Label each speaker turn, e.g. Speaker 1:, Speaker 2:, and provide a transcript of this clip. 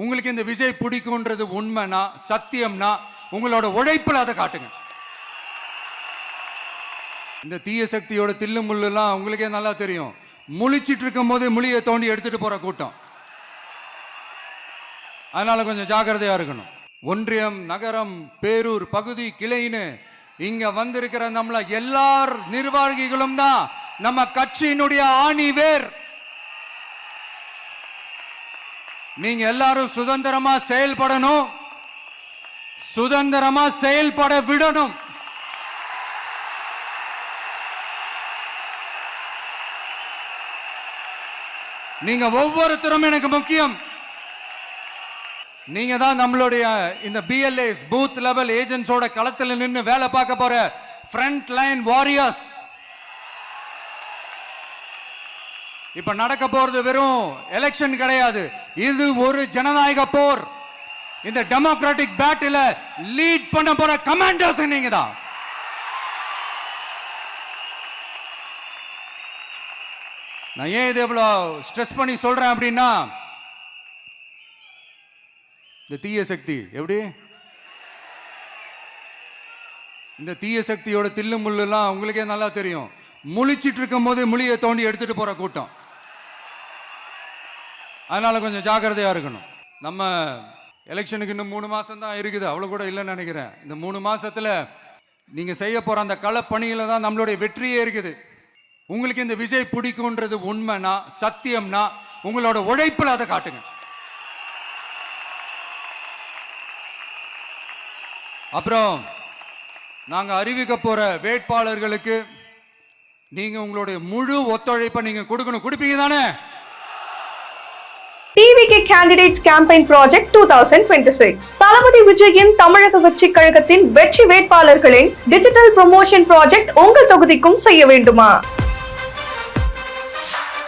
Speaker 1: உங்களுக்கு இந்த விஜய் பிடிக்கும்ன்றது உண்மைனா சத்தியம்னா உங்களோட உழைப்பில் அதை காட்டுங்க. இந்த தீய சக்தியோட தில்லு முள்ளுலாம் உங்களுக்கே நல்லா தெரியும். முழிச்சிட்டு இருக்கும் போதே முழியை தோண்டி எடுத்துட்டு போற கூட்டம். அதனால கொஞ்சம் ஜாக்கிரதையா இருக்கணும். ஒன்றியம் நகரம் பேரூர் பகுதி கிளைன்னு இங்க வந்திருக்கிற நம்மள எல்லார் நிர்வாகிகளும் தான் நம்ம கட்சியினுடைய ஆணி வேர் நீங்க எல்லாரும் சுதந்திரமா செயல்படணும். சுதந்திரமா செயல்பட விடணும். நீங்க ஒவ்வொருத்தரும் எனக்கு முக்கியம். நீங்க தான் நம்மளுடைய இந்த பிஎல்ஏஸ் பூத் லெவல் ஏஜென்ட்ஸோட களத்தில் நின்று வேலை பார்க்க போற ஃப்ரண்ட் லைன் வாரியர்ஸ் இப்ப நடக்க போறது வெறும் எலெக்ஷன் கிடையாது. இது ஒரு ஜனநாயக போர். இந்த டெமோக்ராட்டிக் பேட்டில் லீட் பண்ண போற கமாண்டர்ஸ் நீங்க தான் நான் ஏன் இது எவ்வளோ ஸ்ட்ரெஸ் பண்ணி சொல்றேன் அப்படின்னா இந்த தீய சக்தி எப்படி? இந்த தீய சக்தியோட தில்லு முள்ளுலாம் உங்களுக்கே நல்லா தெரியும். முழிச்சிட்டு இருக்கும் போது முழியை தோண்டி எடுத்துட்டு போற கூட்டம். அதனால் கொஞ்சம் ஜாக்கிரதையாக இருக்கணும். நம்ம எலெக்ஷனுக்கு இன்னும் மூணு மாதம் தான் இருக்குது. அவ்வளோ கூட இல்லைன்னு நினைக்கிறேன். இந்த மூணு மாதத்தில் நீங்கள் செய்ய போகிற அந்த களப்பணியில் தான் நம்மளுடைய வெற்றியே இருக்குது. உங்களுக்கு இந்த விஜய் பிடிக்கும்ன்றது உண்மைனா சத்தியம்னா உங்களோட உழைப்பில் அதை காட்டுங்க. அப்புறம் நாங்கள் அறிவிக்க போகிற வேட்பாளர்களுக்கு நீங்கள் உங்களுடைய முழு ஒத்துழைப்பை நீங்கள் கொடுக்கணும். கொடுப்பீங்க தானே?
Speaker 2: TVK candidates campaign project two thousand twenty six Thalapathy விஜயின் தமிழக வெற்றி கழகத்தின் வெற்றி வேட்பாளர்களின் டிஜிட்டல் ப்ரொமோஷன் ப்ராஜெக்ட் உங்கள் தொகுதிக்கும் செய்ய வேண்டுமா?